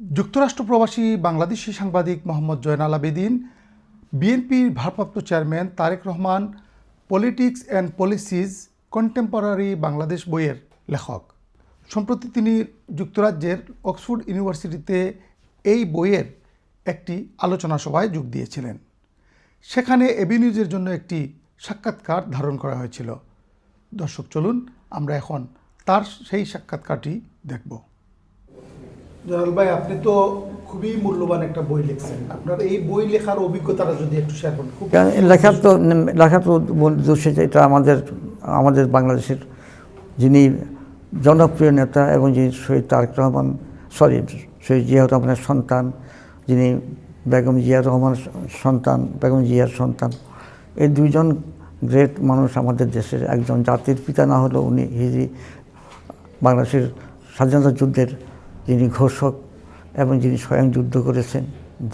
যুক্তরাষ্ট্র প্রবাসী বাংলাদেশি সাংবাদিক মোহাম্মদ জয়নাল আবেদিন, বিএনপির ভারপ্রাপ্ত chairman Tarique Rahman, politics and policies contemporary Bangladesh বইয়ের লেখক। সম্প্রতি তিনি যুক্তরাজ্যের অক্সফোর্ড ইউনিভার্সিটিতে এই বইয়ের একটি আলোচনা সভায় যোগ দিয়েছিলেন। সেখানে এবি নিউজের জন্য একটি সাক্ষাৎকার ধারণ করা হয়েছিল। দর্শক, চলুন আমরা এখন তার সেই সাক্ষাৎকারটি দেখব। জয়াল ভাই, আপনি তো খুবই মূল্যবান একটা বই লিখছেন। আপনার এই বই লেখার অভিজ্ঞতাটা যদি একটু শেয়ার করেন কারণ তো লেখা তো এটা আমাদের আমাদের বাংলাদেশের যিনি জনপ্রিয় নেতা এবং যিনি শহীদ তারেক রহমান সরি শহীদ জিয়াউর রহমানের সন্তান, যিনি বেগম জিয়া রহমানের সন্তান, বেগম জিয়ার সন্তান, এই দুইজন গ্রেট মানুষ আমাদের দেশের একজন জাতির পিতা না হলেও উনি হিজি বাংলাদেশের স্বাধীনতা যুদ্ধের যিনি ঘোষক এবং যিনি স্বয়ং যুদ্ধ করেছেন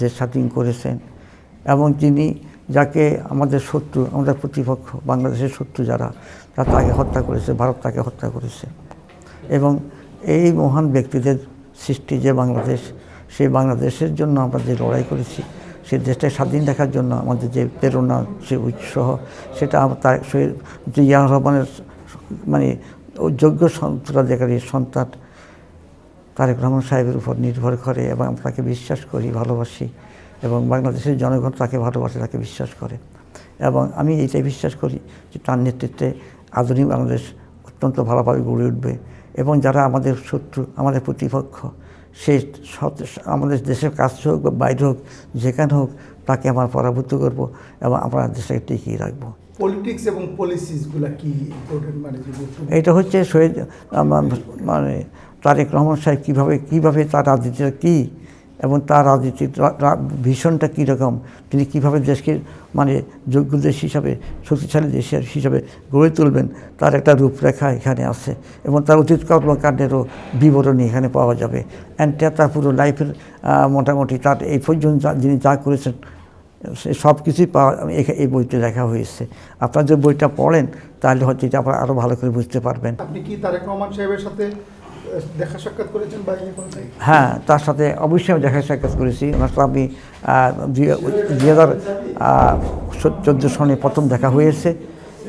দেশ স্বাধীন করেছেন, এবং যিনি যাকে আমাদের শত্রু, আমাদের প্রতিপক্ষ, বাংলাদেশের শত্রু যারা, তারা তাকে হত্যা করেছে, ভারত তাকে হত্যা করেছে। এবং এই মহান ব্যক্তিদের সৃষ্টি যে বাংলাদেশ, সেই বাংলাদেশের জন্য আমরা যে লড়াই করেছি, সেই দেশটাকে স্বাধীন রাখার জন্য আমাদের যে প্রেরণা, সে উৎসাহ, সেটা তার শহীদ জিয়া রহমানের মানে যোগ্য উত্তরাধিকারী সন্তান তারেক রহমান সাহেবের উপর নির্ভর করে এবং তাকে বিশ্বাস করি ভালোবাসি এবং বাংলাদেশের জনগণ তাকে ভালোবাসে তাকে বিশ্বাস করে। এবং আমি এইটাই বিশ্বাস করি যে তার নেতৃত্বে আধুনিক বাংলাদেশ অত্যন্ত ভালোভাবে গড়ে উঠবে এবং যারা আমাদের শত্রু আমাদের প্রতিপক্ষ সে আমাদের দেশের কাছে হোক বা বাইরে হোক যেখানে হোক তাকে আমরা পরাভূত করব এবং আমরা দেশটাকে টিকিয়ে রাখব। পলিটিক্স এবং পলিসিসগুলো কি ইম্পর্টেন্ট মানে এটা হচ্ছে শহীদ মানে তারেক রহমান সাহেব কীভাবে কীভাবে তার রাজনীতিটা কী এবং তার রাজনীতির ভীষণটা কীরকম? তিনি কীভাবে দেশকে মানে যোগ্য দেশ হিসাবে, শক্তিশালী দেশ হিসাবে গড়ে তুলবেন? তার একটা রূপরেখা এখানে আছে এবং তার অতীত কর্মকাণ্ডেরও বিবরণী এখানে পাওয়া যাবে। অ্যান্ড তার পুরো লাইফের মোটামুটি তার এই পর্যন্ত যিনি যা করেছেন সব কিছুই পাওয়া এই বইতে লেখা হয়েছে। আপনারা যদি বইটা পড়েন, তাহলে হয়তো এটা আপনারা আরও ভালো করে বুঝতে পারবেন। আপনি কি তারেক রহমান সাহেবের সাথে হ্যাঁ তার সাথে অবশ্যই আমি দেখা সাক্ষাৎ করেছি। ওনার সাথে আমি দুই- হাজার চোদ্দ সনে প্রথম দেখা হয়েছে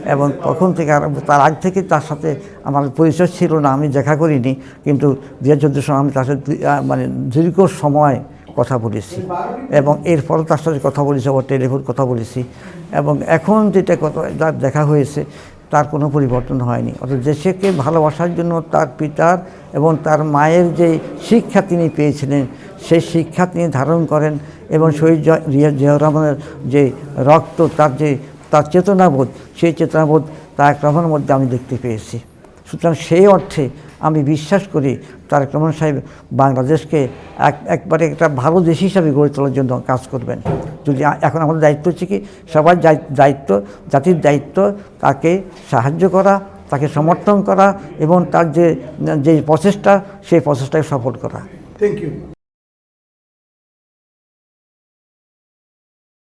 এবং তখন থেকে আর তার আগ থেকে তার সাথে আমার পরিচয় ছিল না, আমি দেখা করিনি। কিন্তু দুই হাজার চোদ্দ সনে আমি তার সাথে মানে দীর্ঘ সময় কথা বলেছি এবং এরপরও তার সাথে কথা বলেছি, আবার টেলিফোন কথা বলেছি। এবং এখন যেটা কথা দেখা হয়েছে তার কোনো পরিবর্তন হয়নি। অর্থাৎ দেশকে ভালোবাসার জন্য তার পিতার এবং তার মায়ের যে শিক্ষা তিনি পেয়েছিলেন, সেই শিক্ষা তিনি ধারণ করেন এবং শহীদ রিয়া জিয়াউর রহমানের যে রক্ত, তার যে তার চেতনাবোধ, সেই চেতনাবোধ তারেক রহমানের মধ্যে আমি দেখতে পেয়েছি। সুতরাং সেই অর্থে আমি বিশ্বাস করি তারেক রহমান সাহেব বাংলাদেশকে এক, একবারে একটা ভালো দেশ হিসাবে গড়ে তোলার জন্য কাজ করবেন। যদি এখন আমাদের দায়িত্ব হচ্ছে কি, সবার দায়ি- দায়িত্ব, জাতির দায়িত্ব, তাকে সাহায্য করা, তাকে সমর্থন করা এবং তার যে যে প্রচেষ্টা, সেই প্রচেষ্টাকে সফল করা। Thank you